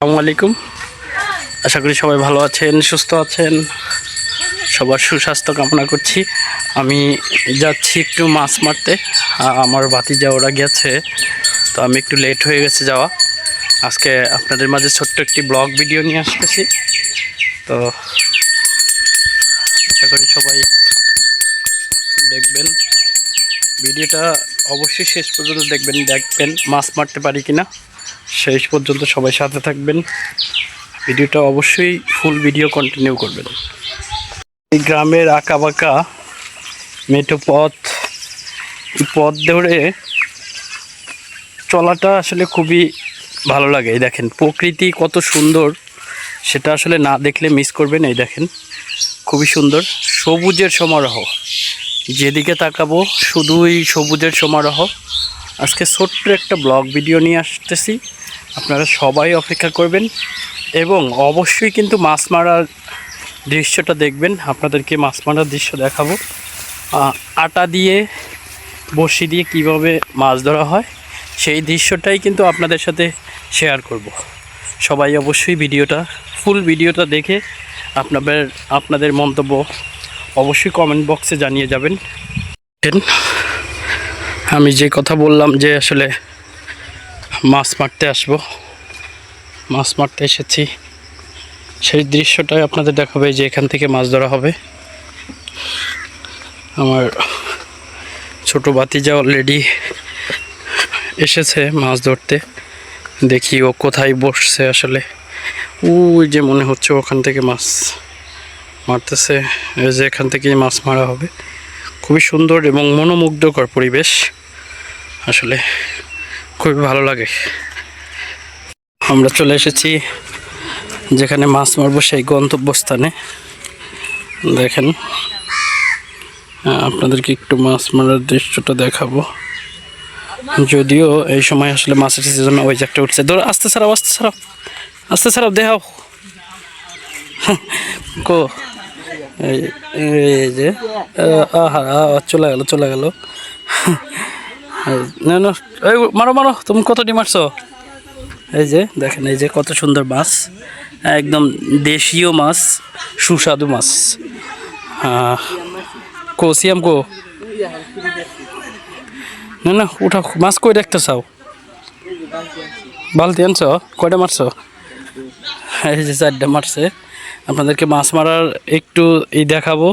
আসসালামু আলাইকুম। আশা করি সবাই ভালো আছেন, সুস্থ আছেন। সবার সুস্বাস্থ্য কামনা করছি। আমি যাচ্ছি একটু মাছ মারতে। আমার ভাতিজা ওরা গেছে, তো আমি একটু লেট হয়ে গেছে যাওয়া। আজকে আপনাদের মাঝে ছোট্ট একটি ব্লগ ভিডিও নিয়ে আসতেছি। তো আশা করি সবাই দেখবেন। ভিডিওটা অবশ্যই শেষ পর্যন্ত দেখবেন দেখবেন মাছ মারতে পারি কিনা। শেষ পর্যন্ত সবাই সাথে থাকবেন। ভিডিওটা অবশ্যই ফুল ভিডিও কন্টিনিউ করবেন। এই গ্রামের আঁকা বাঁকা মেঠো পথ পথ ধরে চলাটা আসলে খুবই ভালো লাগে। এই দেখেন, প্রকৃতি কত সুন্দর, সেটা আসলে না দেখলে মিস করবেন। এই দেখেন, খুবই সুন্দর। সবুজের সমারোহ, যেদিকে তাকাবো শুধুই সবুজের সমারোহ। আজকে ছোট্ট একটা ব্লগ ভিডিও নিয়ে আসতেছি। আপনারা সবাই অপেক্ষা করবেন এবং অবশ্যই কিন্তু মাছ মারার দৃশ্যটা দেখবেন। আপনাদেরকে মাছ মারার দৃশ্য দেখাবো। আটা দিয়ে, বড়শি দিয়ে কীভাবে মাছ ধরা হয়, সেই দৃশ্যটাই কিন্তু আপনাদের সাথে শেয়ার করব। সবাই অবশ্যই ভিডিওটা ফুল ভিডিওটা দেখে আপনাদের আপনাদের মন্তব্য অবশ্যই কমেন্ট বক্সে জানিয়ে যাবেন। আমি যে কথা বললাম যে আসলে মাছ মারতে আসব, মাছ মারতে এসেছি। সেই দৃশ্যটাই আপনাদের দেখাবে যে এখান থেকে মাছ ধরা হবে। আমার ছোট বাতিজা অলরেডি এসেছে মাছ ধরতে। দেখি ও কোথায় বসছে আসলে। ওই যে মনে হচ্ছে ওখান থেকে মাছ মারতেছে যে এখান থেকেই মাছ মারা হবে। খুবই সুন্দর এবং মনোমুগ্ধকর পরিবেশ। আসলে খুবই ভালো লাগে। আমরা চলে এসেছি যেখানে মাছ মারবো সেই গন্তব্যস্থানে। দেখেন আপনাদেরকে একটু মাছ মারার দৃশ্যটা দেখাবো। যদিও এই সময় আসলে মাছের সিজন ওই একটা উঠছে। ধরো, আস্তে ছাড়াও আস্তে ছাড়াও আস্তে ছাড়াও, দেখাও। কো এই যে, আহা চলে গেল চলে গেল। না না, এই, মারো মারো, তুমি কতটি মারছো? এই যে, দেখেন, এই যে কত সুন্দর মাছ। একদম দেশীয় মাছ, সুস্বাদু মাছ। কো, সিয়াম কো। না না উঠা মাছ কই দেখতে চাও? বালতি আনছ? কয়টা মারছো? এই যে চারটা মারছে। আপনাদেরকে মাছ মারার একটু এই দেখাবো।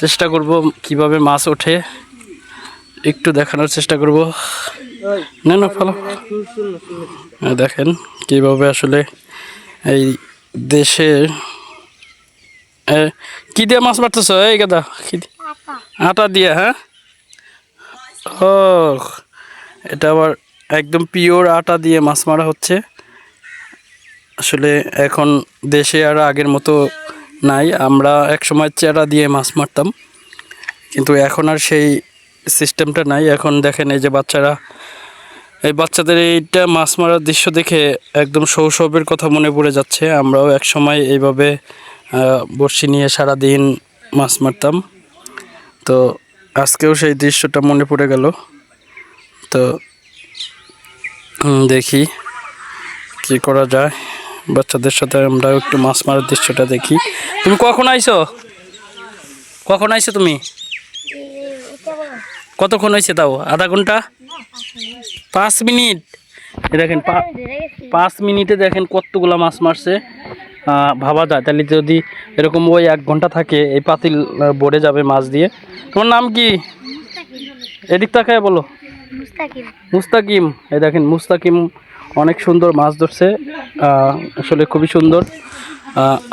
চেষ্টা করব কীভাবে মাছ ওঠে। একটু দেখানোর চেষ্টা করব। না না, ফলো। দেখেন কীভাবে আসলে এই দেশে কি দিয়ে মাছ মারতেছ? এই গাদা, কি? আটা দিয়ে হ্যাঁ? ও এটা আবার একদম পিওর আটা দিয়ে মাছ মারা হচ্ছে। আসলে এখন দেশে আর আগের মতো নাই। আমরা এক সময় চেরা দিয়ে মাছ মারতাম। কিন্তু এখন আর সেই সিস্টেমটা নাই। এখন দেখেন এই যে বাচ্চারা, এই বাচ্চাদের এইটা মাছ মারার দৃশ্য দেখে একদম শৈশবের কথা মনে পড়ে যাচ্ছে। আমরাও এক সময় এইভাবে বড়শি নিয়ে সারা দিন মাছ মারতাম। তো আজকেও সেই দৃশ্যটা মনে পড়ে গেল। তো দেখি কি করা যায়। বাচ্চাদের সাথে আমরা একটু মাছ মারার দৃশ্যটা দেখি। তুমি কখন আইছো? কখন আইছো তুমি? কতক্ষণ হয়েছে তাও? আধা ঘণ্টা? পাঁচ মিনিট। দেখেন পা- পাঁচ মিনিটে দেখেন কতগুলা মাছ মারছে। ভাবা যায়। তাহলে যদি এরকম ওই এক ঘণ্টা থাকে এই পাতিল ভরে যাবে মাছ দিয়ে। তোমার নাম কি? এদিক তাকায় বলো। মুস্তাকিম। মুস্তাকিম। এই দেখেন মুস্তাকিম অনেক সুন্দর মাছ ধরছে আসলে খুবই সুন্দর।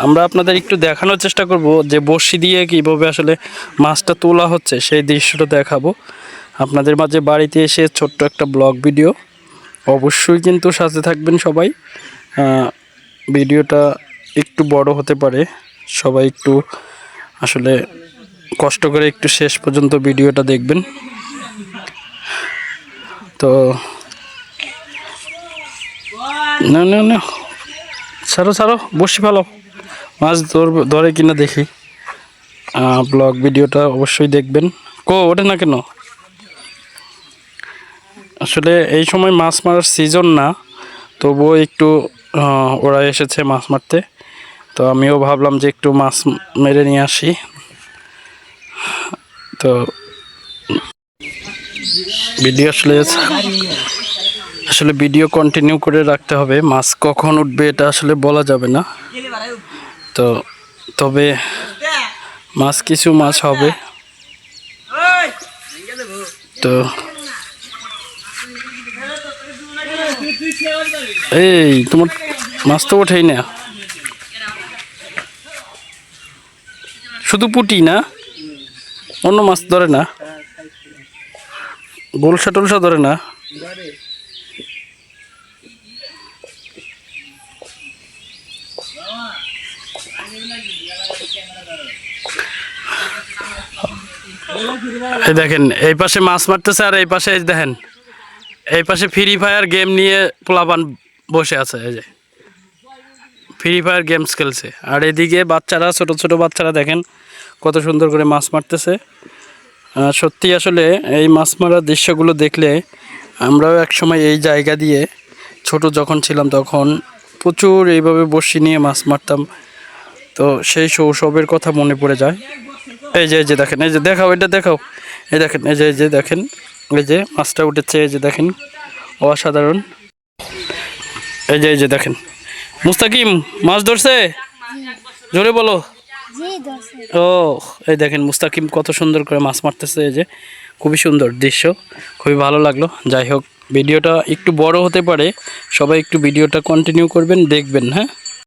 আমরা আপনাদের একটু দেখানোর চেষ্টা করব যে বড়শি দিয়ে কীভাবে আসলে মাছটা তোলা হচ্ছে, সেই দৃশ্যটা দেখাবো। আপনাদের মাঝে বাড়িতে এসে ছোট্ট একটা ব্লগ ভিডিও, অবশ্যই কিন্তু সাথে থাকবেন সবাই। ভিডিওটা একটু বড় হতে পারে, সবাই একটু আসলে কষ্ট করে একটু শেষ পর্যন্ত ভিডিওটা দেখবেন। তো না না না। ছাড়ো ছাড়ো, বসে ভালো মাছ ধরবে ধরে কিনা দেখি। ব্লগ ভিডিওটা অবশ্যই দেখবেন। কো, ওঠে না কেন? আসলে এই সময় মাছ মারার সিজন না, তবুও একটু ওরা এসেছে মাছ মারতে। তো আমিও ভাবলাম যে একটু মাছ মেরে নিয়ে আসি। তো, ভিডিও আসলে আসলে ভিডিও কন্টিনিউ করে রাখতে হবে। মাছ কখন উঠবে এটা আসলে বলা যাবে না। তো তবে মাছ কিছু মাছ হবে। তো এই, তোমার মাছ তো ওঠেই না। শুধু পুটি না? অন্য মাছ ধরে না? গোলসা টোলসা ধরে না? এই দেখেন, এই পাশে মাছ মারতেছে আর এই পাশে দেখেন, এই পাশে ফ্রি ফায়ার গেম নিয়ে পোলাপান বসে আছে, এই যে। ফ্রি ফায়ার গেমস খেলছে। আর এদিকে বাচ্চারা, ছোট ছোট বাচ্চারা দেখেন, কত সুন্দর করে মাছ মারতেছে। সত্যি আসলে এই মাছ মারার দৃশ্যগুলো দেখলে আমরাও একসময় এই জায়গা দিয়ে, ছোট যখন ছিলাম তখন প্রচুর এইভাবে বসি নিয়ে মাছ মারতাম। তো সেই শৈশবের কথা মনে পড়ে যায়। এই যে এই যে দেখেন এই যে দেখাও এটা দেখাও। এই দেখেন এই যে এই যে দেখেন এই যে মাছটা উঠেছে এই যে দেখেন অসাধারণ। এই যে এই যে দেখেন। মুস্তাকিম মাছ ধরছে? জোরে বলো। ও এই দেখেন মুস্তাকিম কত সুন্দর করে মাছ মারতেছে এই যে। খুবই সুন্দর দৃশ্য খুবই ভালো লাগল। যাই হোক ভিডিওটা একটু বড় হতে পারে সবাই একটু ভিডিওটা কন্টিনিউ করবেন দেখবেন হ্যাঁ?